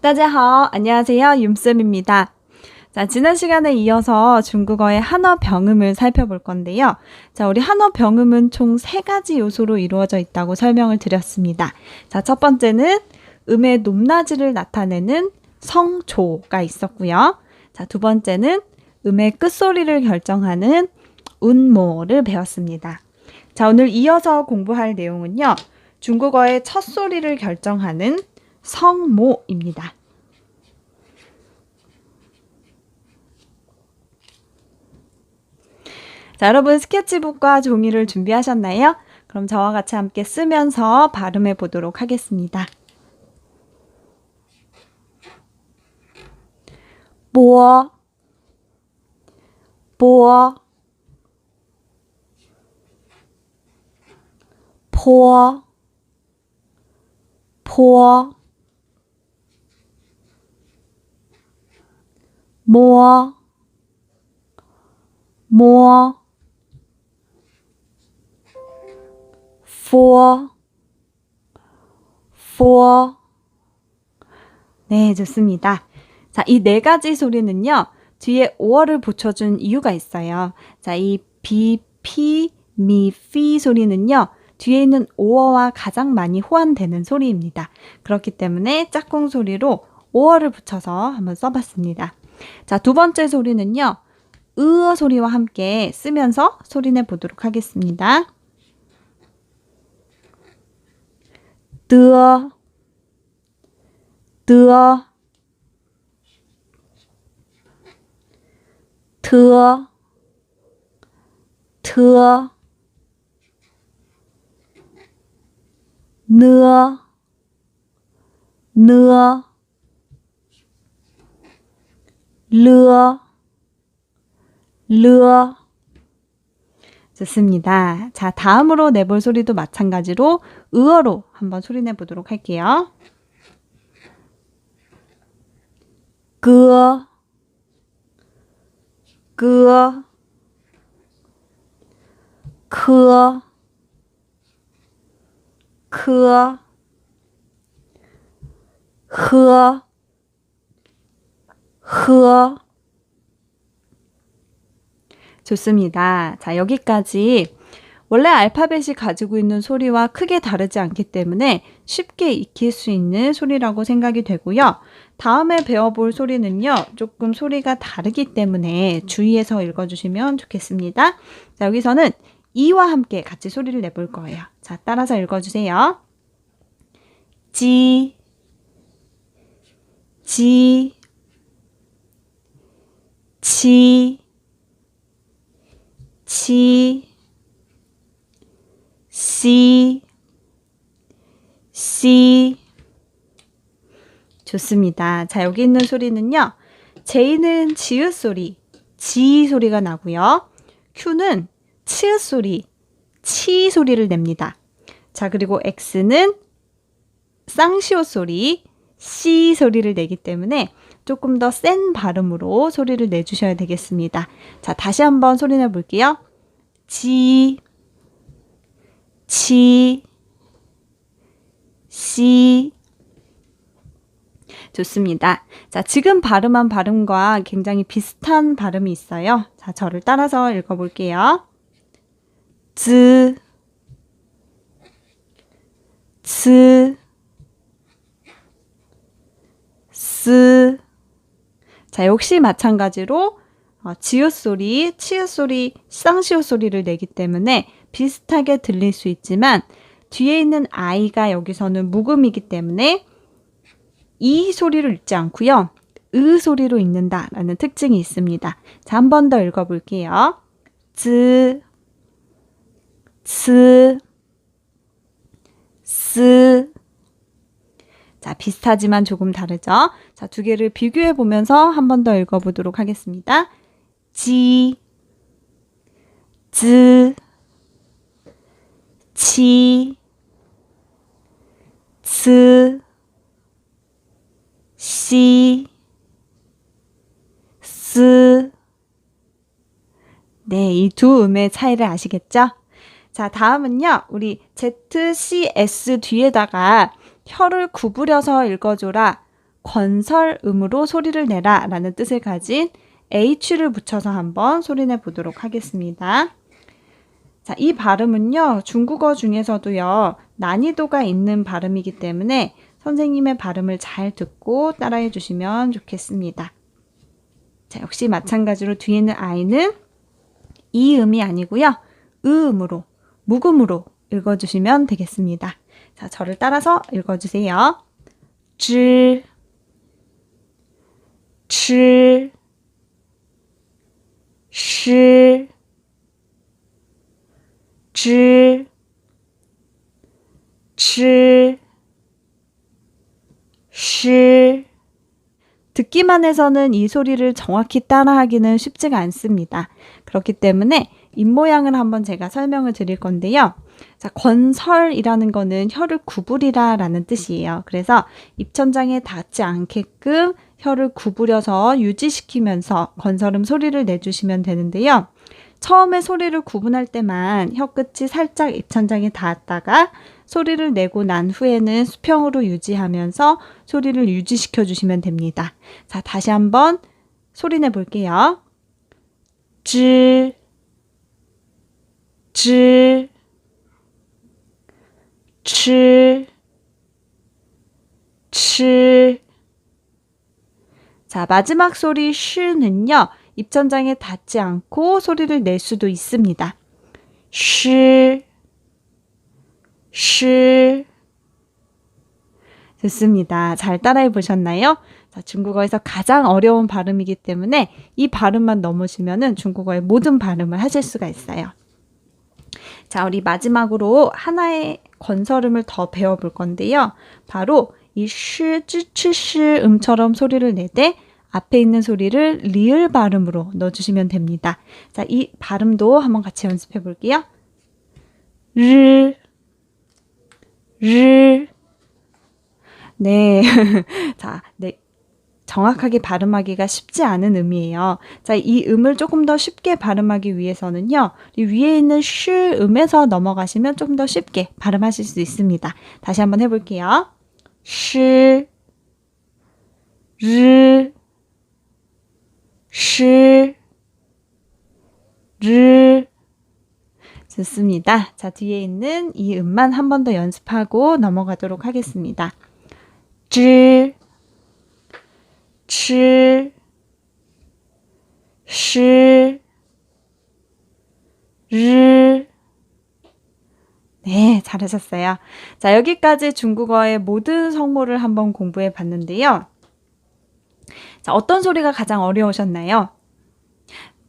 大家好, 안녕하세요. 윤쌤입니다. 자, 지난 시간에 이어서 중국어의 한어 병음을 살펴볼 건데요. 자, 우리 한어 병음은 총 세 가지 요소로 이루어져 있다고 설명을 드렸습니다. 자, 첫 번째는 음의 높낮이를 나타내는 성조가 있었고요. 자, 두 번째는 음의 끝소리를 결정하는 운모를 배웠습니다. 자, 오늘 이어서 공부할 내용은요. 중국어의 첫 소리를 결정하는 성모입니다. 자, 여러분 스케치북과 종이를 준비하셨나요? 그럼 저와 같이 함께 쓰면서 발음해 보도록 하겠습니다. 뭐, 뭐, 포, 포, 뭐, 뭐, for, for. 네, 좋습니다. 자, 이 네 가지 소리는요, 뒤에 오어를 붙여 준 이유가 있어요. 자, 이 비, 피, 미, 피 소리는요, 뒤에 있는 오어와 가장 많이 호환되는 소리입니다. 그렇기 때문에 짝꿍 소리로 오어를 붙여서 한번 써봤습니다. 자, 두 번째 소리는요. 으어 소리와 함께 쓰면서 소리내 보도록 하겠습니다. 뜨어 뜨어 터, 터, 너, 너, 르어, 르어. 좋습니다. 자, 다음으로 내볼 소리도 마찬가지로 으어로 한번 소리내 보도록 할게요. 그어 그어 그어 크어, 흐어, 흐어, 좋습니다. 자, 여기까지 원래 알파벳이 가지고 있는 소리와 크게 다르지 않기 때문에 쉽게 익힐 수 있는 소리라고 생각이 되고요. 다음에 배워볼 소리는요, 조금 소리가 다르기 때문에 주의해서 읽어주시면 좋겠습니다. 자, 여기서는 이와 함께 같이 소리를 내볼 거예요. 자, 따라서 읽어주세요. 지, 지, 치, 치, 시, 시. 좋습니다. 자, 여기 있는 소리는요. J는 지읒 소리, 지 소리가 나고요. Q는 치읒 소리, 치 소리를 냅니다. 자, 그리고 X는 쌍시옷 소리, 시 소리를 내기 때문에 조금 더 센 발음으로 소리를 내주셔야 되겠습니다. 자, 다시 한번 소리 내볼게요. 지, 치, 시. 좋습니다. 자, 지금 발음한 발음과 굉장히 비슷한 발음이 있어요. 자, 저를 따라서 읽어볼게요. 즈, 츠, 스. 자, 역시 마찬가지로 어, 지읒 소리, 치읒 소리, 쌍시읒 소리를 내기 때문에 비슷하게 들릴 수 있지만 뒤에 있는 아이가 여기서는 묵음이기 때문에 이 소리를 읽지 않고요. 으 소리로 읽는다라는 특징이 있습니다. 자, 한 번 더 읽어 볼게요. 즈, 스, 스. 자, 비슷하지만 조금 다르죠? 자, 두 개를 비교해 보면서 한 번 더 읽어 보도록 하겠습니다. 지, 즈, 치, 스, 시, 스. 네, 이 두 음의 차이를 아시겠죠? 자, 다음은요, 우리 Z, C, S 뒤에다가 혀를 구부려서 읽어줘라. 건설음으로 소리를 내라 라는 뜻을 가진 H를 붙여서 한번 소리내 보도록 하겠습니다. 자, 이 발음은요, 중국어 중에서도요, 난이도가 있는 발음이기 때문에 선생님의 발음을 잘 듣고 따라해 주시면 좋겠습니다. 자, 역시 마찬가지로 뒤에 있는 아이는 이 음이 아니고요, 으음으로, 묵음으로 읽어주시면 되겠습니다. 자, 저를 따라서 읽어주세요. 즈, 치, 시, 즈, 치, 시. 듣기만 해서는 이 소리를 정확히 따라하기는 쉽지가 않습니다. 그렇기 때문에 입모양을 한번 제가 설명을 드릴 건데요. 자, 건설이라는 거는 혀를 구부리라 라는 뜻이에요. 그래서 입천장에 닿지 않게끔 혀를 구부려서 유지시키면서 건설음 소리를 내주시면 되는데요. 처음에 소리를 구분할 때만 혀 끝이 살짝 입천장에 닿았다가 소리를 내고 난 후에는 수평으로 유지하면서 소리를 유지시켜 주시면 됩니다. 자, 다시 한번 소리 내 볼게요. 즈, 즈, 치, 치. 자, 마지막 소리 쉬는요. 입천장에 닿지 않고 소리를 낼 수도 있습니다. 쉬, 쉬. 좋습니다. 잘 따라해 보셨나요? 자, 중국어에서 가장 어려운 발음이기 때문에 이 발음만 넘으시면은 중국어의 모든 발음을 하실 수가 있어요. 자, 우리 마지막으로 하나의 건설음을 더 배워볼 건데요. 바로 이 시, 쯔, 치, 시 음처럼 소리를 낼 때 앞에 있는 소리를 리을 발음으로 넣어주시면 됩니다. 자, 이 발음도 한번 같이 연습해 볼게요. 르, 르. 네. 자, 네. 정확하게 발음하기가 쉽지 않은 음이에요. 자, 이 음을 조금 더 쉽게 발음하기 위해서는요, 이 위에 있는 슈 음에서 넘어가시면 조금 더 쉽게 발음하실 수 있습니다. 다시 한번 해볼게요. 시, 르, 시, 르. 좋습니다. 자, 뒤에 있는 이 음만 한 번 더 연습하고 넘어가도록 하겠습니다. 즈, 치, 시, 르. 네, 잘하셨어요. 자, 여기까지 중국어의 모든 성모를 한번 공부해 봤는데요. 자, 어떤 소리가 가장 어려우셨나요?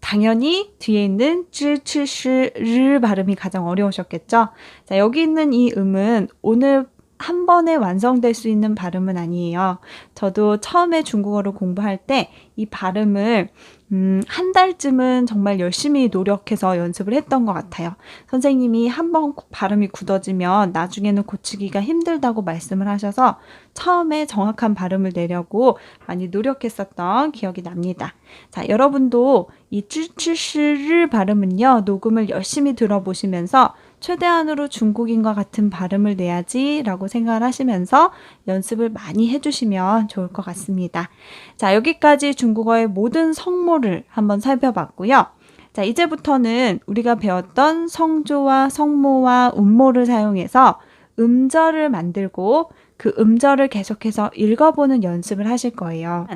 당연히 뒤에 있는 쯔, 치, 시, 르 발음이 가장 어려우셨겠죠? 자, 여기 있는 이 음은 오늘 한 번에 완성될 수 있는 발음은 아니에요. 저도 처음에 중국어를 공부할 때 이 발음을 음, 한 달쯤은 정말 열심히 노력해서 연습을 했던 것 같아요. 선생님이 한 번 발음이 굳어지면 나중에는 고치기가 힘들다고 말씀을 하셔서 처음에 정확한 발음을 내려고 많이 노력했었던 기억이 납니다. 자, 여러분도 이 쯔쯔시를 발음은요, 녹음을 열심히 들어보시면서 최대한으로 중국인과 같은 발음을 내야지 라고 생각을 하시면서 연습을 많이 해주시면 좋을 것 같습니다. 자, 여기까지 중국어의 모든 성모를 한번 살펴봤고요. 자, 이제부터는 우리가 배웠던 성조와 성모와 음모를 사용해서 음절을 만들고 그 음절을 계속해서 읽어보는 연습을 하실 거예요.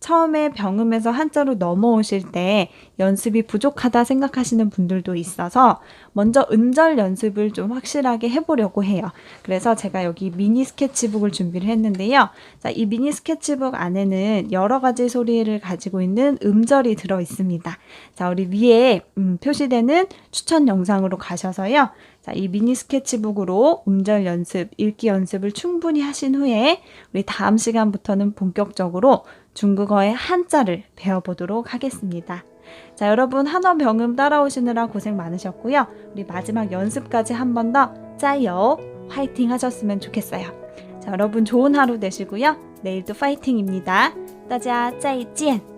처음에 병음에서 한자로 넘어오실 때 연습이 부족하다 생각하시는 분들도 있어서 먼저 음절 연습을 좀 확실하게 해보려고 해요. 그래서 제가 여기 미니 스케치북을 준비를 했는데요. 자, 이 미니 스케치북 안에는 여러 가지 소리를 가지고 있는 음절이 들어 있습니다. 자, 우리 위에 음, 표시되는 추천 영상으로 가셔서요. 자, 이 미니 스케치북으로 음절 연습, 읽기 연습을 충분히 하신 후에 우리 다음 시간부터는 본격적으로 중국어의 한자를 배워보도록 하겠습니다. 자, 여러분 한원 병음 따라오시느라 고생 많으셨고요. 우리 마지막 연습까지 한 번 더 짜요 화이팅 하셨으면 좋겠어요. 자, 여러분 좋은 하루 되시고요. 내일도 파이팅입니다. 따자 짜이찐!